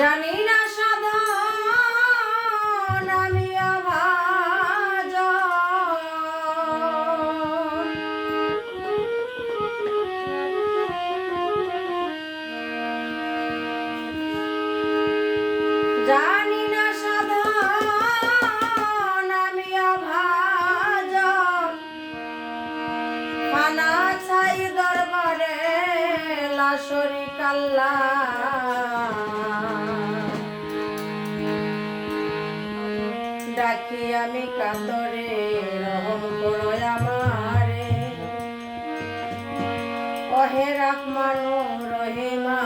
জানি না সাধন, আমি অভাজন জানি। না সাধন, আমি অভাজন খানা ছাই দরবারে লাশরি কাল্লা ডাকি আমি কাতরে রহম করো আমারে। ওহে রহমান রহিমা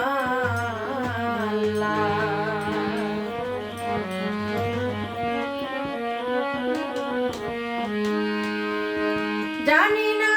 জানি না